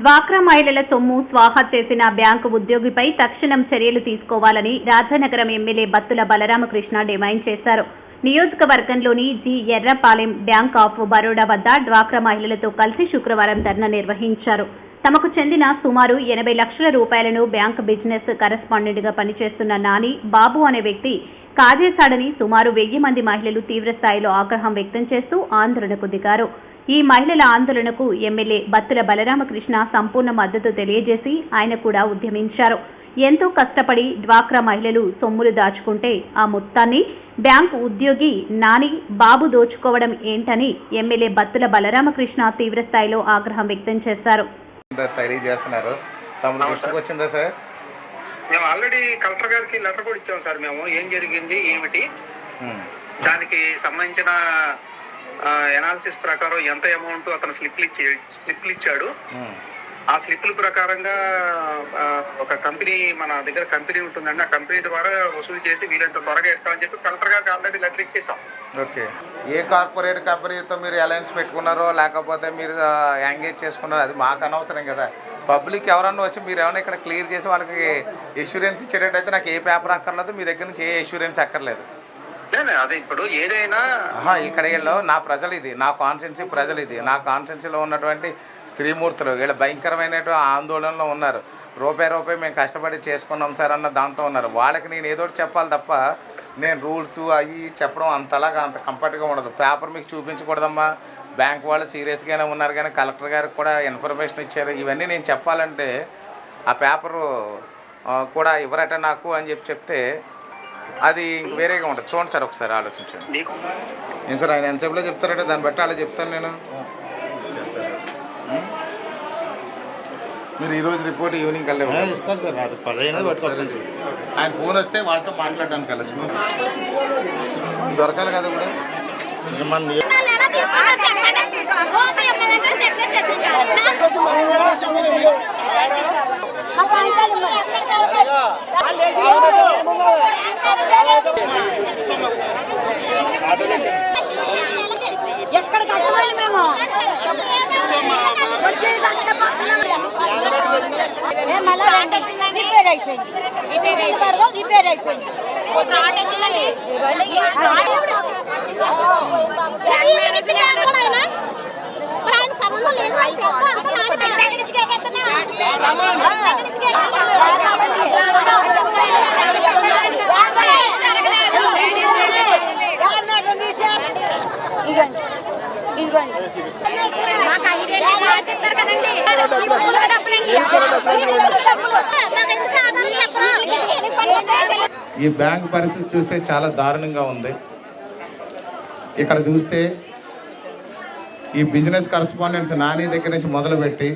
డ్వాక్రా మహిళల సొమ్ము స్వాహా చేసిన బ్యాంకు ఉద్యోగిపై తక్షణం చర్యలు తీసుకోవాలని రాజానగరం ఎమ్మెల్యే బత్తుల బలరామకృష్ణ డిమాండ్ చేశారు. నియోజకవర్గంలోని G. Yerrapalem bank of Baroda వద్ద డ్వాక్రా మహిళలతో కలిసి శుక్రవారం ధర్నా నిర్వహించారు. తమకు చెందిన సుమారు ఎనభై లక్షల రూపాయలను బ్యాంక్ బిజినెస్ కరెస్పాండెంట్గా పనిచేస్తున్న నాని బాబు అనే వ్యక్తి కాజేశాడని సుమారు వెయ్యి మంది మహిళలు తీవ్రస్థాయిలో ఆగ్రహం వ్యక్తం చేస్తూ ఆందోళనకు దిగారు. ఈ మహిళల ఆందోళనకు ఎమ్మెల్యే బత్తుల బలరామకృష్ణ సంపూర్ణ మద్దతు తెలియజేసి ఆయన కూడా ఉద్యమించారు. ఎంతో కష్టపడి డ్వాక్రా మహిళలు సొమ్ములు దాచుకుంటే ఆ మొత్తాన్ని బ్యాంకు ఉద్యోగి నాని బాబు దోచుకోవడం ఏంటని ఎమ్మెల్యే బత్తుల బలరామకృష్ణ తీవ్ర స్థాయిలో ఆగ్రహం వ్యక్తం చేశారు. తెలియజేస్తున్నారు. తమ దృష్టికి వచ్చిందా సార్? మేము ఆల్రెడీ కలెక్టర్ గారికి లెటర్ కూడా ఇచ్చాం సార్ మేము. ఏం జరిగింది ఏమిటి? దానికి సంబంధించిన ఎనాలిసిస్ ప్రకారం ఎంత అమౌంట్ అతను స్లిప్లు ఇచ్చి స్లిప్లు ఇచ్చాడు. ఉమ్, ఆ స్లిప్ల ప్రకారంగా ఒక కంపెనీ మన దగ్గర కంపెనీ ఉంటుందండి. ఆ కంపెనీ ద్వారా వసూలు చేసి వీలంత త్వరగా ఇస్తామని చెప్పి కలెక్టర్ గారికి ఆల్రెడీ లెటర్ ఇచ్చేసాం. ఓకే. ఏ కార్పొరేట్ కంపెనీతో మీరు అలయన్స్ పెట్టుకున్నారో లేకపోతే మీరు ఎంగేజ్ చేసుకున్నారో అది మాకు అనవసరం కదా. పబ్లిక్ ఎవరన్నా వచ్చి మీరు ఏమైనా ఇక్కడ క్లియర్ చేసి వాళ్ళకి ఇన్సూరెన్స్ ఇచ్చేటట్టయితే నాకు ఏ పేపర్ అక్కర్లేదు మీ దగ్గర నుంచి ఏ ఇన్సూరెన్స్ అక్కర్లేదు. లేదు, అదే ఇప్పుడు ఏదైనా ఇక్కడ వీళ్ళు నా ప్రజలు ఇది నా కాన్స్టెన్సీ ప్రజలు ఇది నా కాన్స్టెన్సీలో ఉన్నటువంటి స్త్రీమూర్తులు వీళ్ళు భయంకరమైనటువంటి ఆందోళనలో ఉన్నారు. రూపాయి రూపాయి మేము కష్టపడి చేసుకున్నాం సార్ అన్న దాంతో ఉన్నారు. వాళ్ళకి నేను ఏదో ఒకటి చెప్పాలి తప్ప నేను రూల్స్ అవి చెప్పడం అంతలాగా అంత కంఫర్ట్గా ఉండదు. పేపర్ మీకు చూపించకూడదమ్మా. బ్యాంక్ వాళ్ళు సీరియస్గానే ఉన్నారు కానీ కలెక్టర్ గారికి కూడా ఇన్ఫర్మేషన్ ఇచ్చారు. ఇవన్నీ నేను చెప్పాలంటే ఆ పేపరు కూడా ఇవ్వరట నాకు అని చెప్పి చెప్తే అది వేరేగా ఉంటుంది. చూడండి సార్ ఒకసారి ఆలోచించండి. ఏం సార్ ఆయన ఎంతసేపులో చెప్తారంటే? దాన్ని బట్టి అలా చెప్తాను నేను? మీరు ఈరోజు రిపోర్ట్ ఈవినింగ్ కల్లా. ఆయన ఫోన్ వస్తే వాళ్ళతో మాట్లాడడానికి వెళ్ళచ్చు. దొరకాలి కదా కూడా మన ఎక్కడ కట్టవాలి మేము రిపేర్ అయిపోయింది రిపేర్ అయిపోయింది. ఈ బ్యాంక్ పరిస్థితి చూస్తే చాలా దారుణంగా ఉంది. ఇక్కడ చూస్తే ఈ బిజినెస్ కరస్పాండెంట్స్ నాని దగ్గర నుంచి మొదలుపెట్టి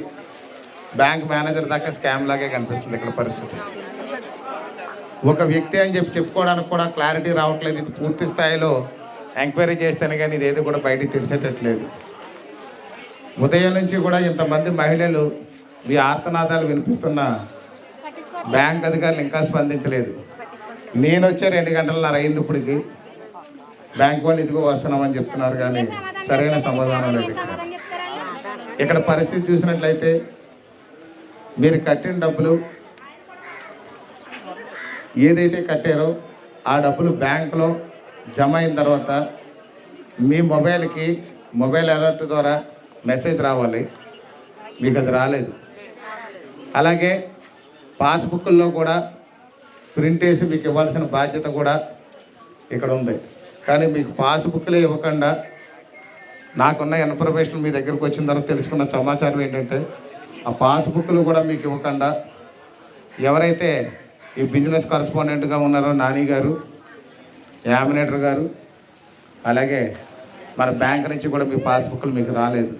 బ్యాంక్ మేనేజర్ దాకా స్కామ్ లాగే కనిపిస్తుంది ఇక్కడ పరిస్థితి. ఒక వ్యక్తి అని చెప్పి చెప్పుకోవడానికి కూడా క్లారిటీ రావట్లేదు. ఇది పూర్తి స్థాయిలో ఎంక్వైరీ చేస్తేనే కానీ ఇది కూడా బయటికి తెలిసేటట్లేదు. ఉదయం నుంచి కూడా ఇంతమంది మహిళలు ఈ ఆర్తనాదాలు వినిపిస్తున్న బ్యాంక్ అధికారులు ఇంకా స్పందించలేదు. నేను వచ్చే రెండు గంటలన్నర అయింది ఇప్పటికి. బ్యాంక్ వాళ్ళు ఇదిగో వస్తున్నామని చెప్తున్నారు కానీ సరైన సమాధానం లేదు ఇక్కడ. ఇక్కడ పరిస్థితి చూసినట్లయితే మీరు కట్టిన డబ్బులు ఏదైతే కట్టారో ఆ డబ్బులు బ్యాంకులో జమ అయిన తర్వాత మీ మొబైల్కి మొబైల్ అలర్ట్ ద్వారా మెసేజ్ రావాలి. మీకు అది రాలేదు. అలాగే పాస్బుక్లో కూడా ప్రింట్ వేసి మీకు ఇవ్వాల్సిన బాధ్యత కూడా ఇక్కడ ఉంది. కానీ మీకు పాస్బుక్లే ఇవ్వకుండా నాకున్న ఇన్ఫర్మేషన్ మీ దగ్గరకు వచ్చిన తర్వాత తెలుసుకున్న సమాచారం ఏంటంటే ఆ పాస్బుక్లు కూడా మీకు ఇవ్వకుండా ఎవరైతే ఈ బిజినెస్ కరస్పాండెంట్గా ఉన్నారో నాని గారు యామినేటర్ గారు అలాగే మన బ్యాంక్ నుంచి కూడా మీ పాస్బుక్లు మీకు రాలేదు.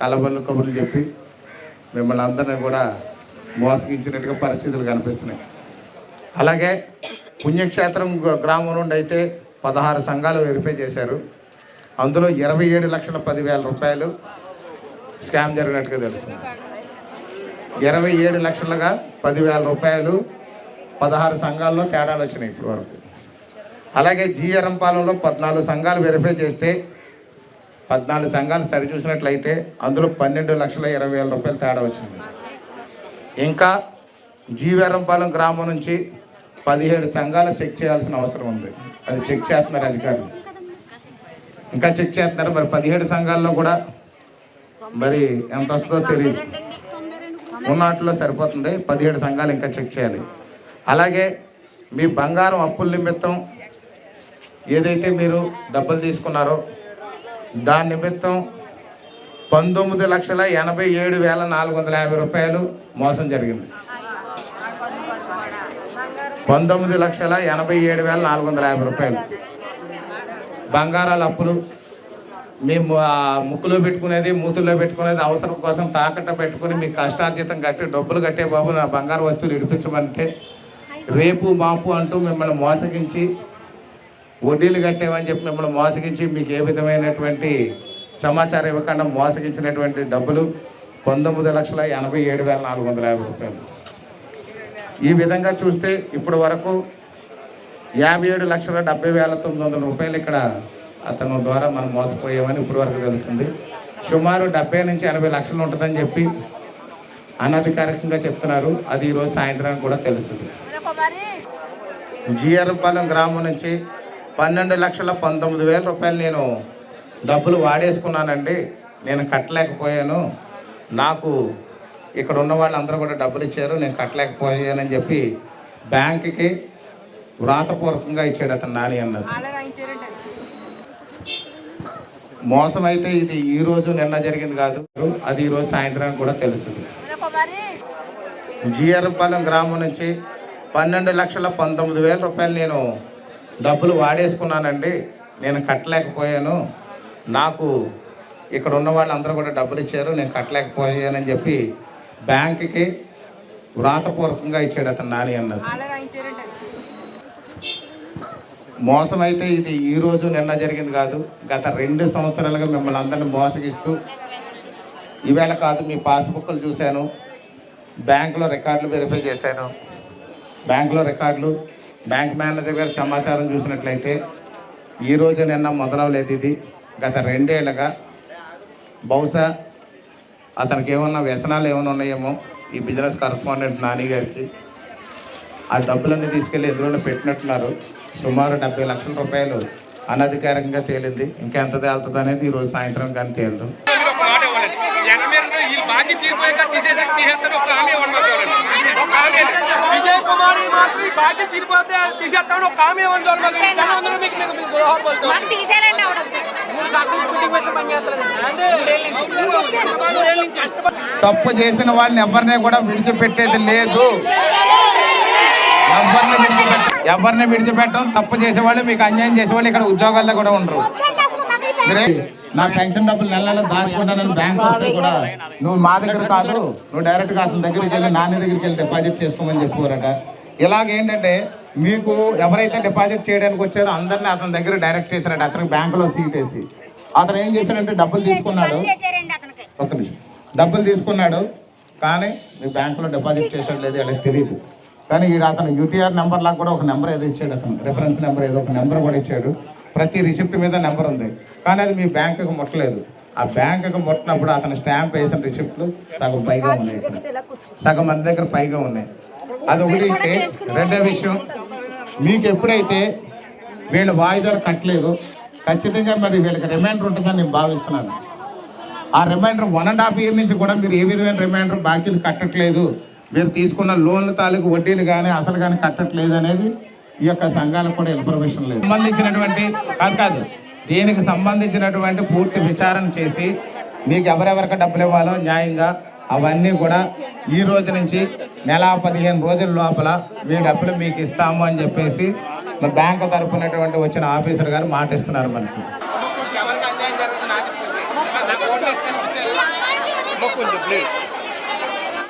కలబల్లు కబుర్లు చెప్పి మిమ్మల్ని అందరినీ కూడా మోసగించినట్టుగా పరిస్థితులు కనిపిస్తున్నాయి. అలాగే పుణ్యక్షేత్రం గ్రామం నుండి అయితే పదహారు సంఘాలు వెరిఫై చేశారు. అందులో ఇరవై ఏడు లక్షల పదివేల రూపాయలు స్కామ్ జరిగినట్టుగా తెలుస్తుంది. ఇరవై ఏడు లక్షలుగా పదివేల రూపాయలు పదహారు సంఘాల్లో తేడాలు వచ్చినాయి ఇప్పటి వరకు. అలాగే జీఎరంపాలెంలో పద్నాలుగు సంఘాలు వెరిఫై చేస్తే పద్నాలుగు సంఘాలు సరిచూసినట్లయితే అందులో పన్నెండు లక్షల ఇరవై వేల రూపాయలు తేడా వచ్చింది. ఇంకా జీవీరంపాలెం గ్రామం నుంచి పదిహేడు సంఘాలు చెక్ చేయాల్సిన అవసరం ఉంది. అది చెక్ చేస్తున్నారు అధికారులు. ఇంకా చెక్ చేస్తున్నారు. మరి పదిహేడు సంఘాల్లో కూడా మరి ఎంత వస్తుందో తెలియదు. ఉన్నట్లో సరిపోతుంది. పదిహేడు సంఘాలు ఇంకా చెక్ చేయాలి. అలాగే మీ బంగారం అప్పుల నిమిత్తం ఏదైతే మీరు డబ్బులు తీసుకున్నారో దాని నిమిత్తం పంతొమ్మిది లక్షల ఎనభై ఏడు వేల నాలుగు వందల యాభై రూపాయలు మోసం జరిగింది. పంతొమ్మిది లక్షల ఎనభై ఏడు వేల నాలుగు వందల యాభై రూపాయలు. బంగారాల అప్పులు మేము ఆ ముక్కులో పెట్టుకునేది మూతుల్లో పెట్టుకునేది అవసరం కోసం తాకట్టు పెట్టుకుని మీ కష్టార్జితం కట్టి డబ్బులు కట్టే బాబు నా బంగారు వస్తువులు ఇడిపించమంటే రేపు మాపు అంటూ మిమ్మల్ని మోసగించి వడ్డీలు కట్టేవని చెప్పి మిమ్మల్ని మోసగించి మీకు ఏ విధమైనటువంటి సమాచారం ఇవ్వకుండా మోసగించినటువంటి డబ్బులు పంతొమ్మిది లక్షల ఎనభై ఏడు వేల నాలుగు వందల యాభై రూపాయలు. ఈ విధంగా చూస్తే ఇప్పటి వరకు యాభై ఏడు లక్షల డెబ్బై వేల తొమ్మిది వందల రూపాయలు ఇక్కడ అతను ద్వారా మనం మోసపోయామని ఇప్పటివరకు తెలుస్తుంది. సుమారు డెబ్బై నుంచి ఎనభై లక్షలు ఉంటుందని చెప్పి అనధికారికంగా చెప్తున్నారు. అది ఈరోజు సాయంత్రానికి కూడా తెలుస్తుంది. జీఆర్పాలెం గ్రామం నుంచి పన్నెండు లక్షల పంతొమ్మిది వేల రూపాయలు నేను డబ్బులు వాడేసుకున్నానండి. నేను కట్టలేకపోయాను. నాకు ఇక్కడ ఉన్న వాళ్ళందరూ కూడా డబ్బులు ఇచ్చారు. నేను కట్టలేకపోయానని చెప్పి బ్యాంక్కి వ్రాతపూర్వకంగా ఇచ్చాడు అతను నాని అన్నది. మోసం అయితే ఇది ఈ రోజు నిన్న జరిగింది కాదు. అది ఈ రోజు సాయంత్రానికి కూడా తెలుస్తుంది. జిఆర్పాలెం గ్రామం నుంచి పన్నెండు లక్షల పంతొమ్మిది వేల రూపాయలు నేను డబ్బులు వాడేసుకున్నానండి. నేను కట్టలేకపోయాను. నాకు ఇక్కడ ఉన్న వాళ్ళందరూ కూడా డబ్బులు ఇచ్చారు. నేను కట్టలేకపోయానని చెప్పి బ్యాంక్కి వ్రాతపూర్వకంగా ఇచ్చాడు అతను నాని అన్నది. మోసం అయితే ఇది ఈరోజు నిన్న జరిగింది కాదు గత రెండు సంవత్సరాలుగా మిమ్మల్ని అందరిని మోసగిస్తూ ఈవేళ కాదు మీ పాస్బుక్లు చూశాను బ్యాంకులో రికార్డులు వెరిఫై చేశాను. బ్యాంకులో రికార్డులు బ్యాంక్ మేనేజర్ గారి సమాచారం చూసినట్లయితే ఈ నిన్న మొదలవలేదు ఇది. గత రెండేళ్ళుగా బహుశా అతనికి ఏమన్నా వ్యసనాలు ఏమైనా ఉన్నాయేమో ఈ బిజినెస్ కరస్పాండెంట్ నాని గారికి. ఆ డబ్బులన్నీ తీసుకెళ్ళి ఎదురున్న పెట్టినట్టున్నారు. సుమారు డెబ్బై లక్షల రూపాయలు అనధికారికంగా తేలింది. ఇంకా ఎంత తేలుతుంది అనేది ఈరోజు సాయంత్రం కానీ తేలదు. విజయ్ కుమార్ మాత్రం బాకీ తీరిపోతే తీసేస్తాను ఒక హామీ ఇవ్వండి చూడండి మాకు మీకు మీకు దోహం పడుతుంది తీసారండి మూడు సంవత్సరాలు పనిచేస్తారు తప్పు చేసిన వాళ్ళని ఎవరిని కూడా విడిచిపెట్టేది లేదు. ఎవరిని విడిచిపెట్ట ఎవరిని విడిచిపెట్టం? తప్పు చేసేవాళ్ళు మీకు అన్యాయం చేసేవాళ్ళు ఇక్కడ ఉద్యోగాల్లో కూడా ఉండరు. నా పెన్షన్ డబ్బులు నెల నెల దాచుకుంటానని బ్యాంక్ వస్తే కూడా నువ్వు మా దగ్గర కాదు నువ్వు డైరెక్ట్గా అతని దగ్గరికి వెళ్ళి నాన్న దగ్గరికి వెళ్ళి డిపాజిట్ చేసుకోమని చెప్పారట ఇలాగేంటంటే మీకు ఎవరైతే డిపాజిట్ చేయడానికి వచ్చారో అందరినీ అతని దగ్గర డైరెక్ట్ చేశారట అతనికి బ్యాంకులో సీట్ వేసి. అతను ఏం చేశాడంటే డబ్బులు తీసుకున్నాడు. ఒక్క నిమిషం. డబ్బులు తీసుకున్నాడు కానీ మీ బ్యాంకులో డిపాజిట్ చేసాడు లేదు వాళ్ళకి తెలియదు కానీ ఈడ అతను యూటీఆర్ నెంబర్ లాగా కూడా ఒక నెంబర్ ఏదో ఇచ్చాడు అతను. రిఫరెన్స్ నెంబర్ ఏదో ఒక నెంబర్ కూడా ఇచ్చాడు. ప్రతి రిసిప్ట్ మీద నెంబర్ ఉంది. కానీ అది మీ బ్యాంకుకి ముట్టలేదు. ఆ బ్యాంకుకి ముట్టినప్పుడు అతను స్టాంప్ వేసిన రిసిప్ట్లు సగం పైగా ఉన్నాయి. సగం మంది దగ్గర పైగా ఉన్నాయి. అది ఒకటి ఇస్తే రెండో విషయం మీకు ఎప్పుడైతే వీళ్ళు వాయిదాలు కట్టలేదు ఖచ్చితంగా మరి వీళ్ళకి రిమైండర్ ఉంటుందని నేను భావిస్తున్నాను. ఆ reminder one and half year నుంచి కూడా మీరు ఏ విధమైన రిమైండర్ బాకీలు కట్టట్లేదు. మీరు తీసుకున్న లోన్ల తాలూకు వడ్డీలు కానీ అసలు కానీ కట్టట్లేదు అనేది ఈ యొక్క సంఘాలకు కూడా ఇన్ఫర్మేషన్ లేదు. సంబంధించినటువంటి కాదు కాదు దీనికి సంబంధించినటువంటి పూర్తి విచారణ చేసి మీకు ఎవరెవరికి డబ్బులు ఇవ్వాలో న్యాయంగా అవన్నీ కూడా ఈ రోజు నుంచి నెల పదిహేను రోజుల లోపల మీ డబ్బులు మీకు ఇస్తాము అని చెప్పేసి మా బ్యాంకు తరపునటువంటి వచ్చిన ఆఫీసర్ గారు మాట ఇస్తున్నారు మనకి ప్లీజ్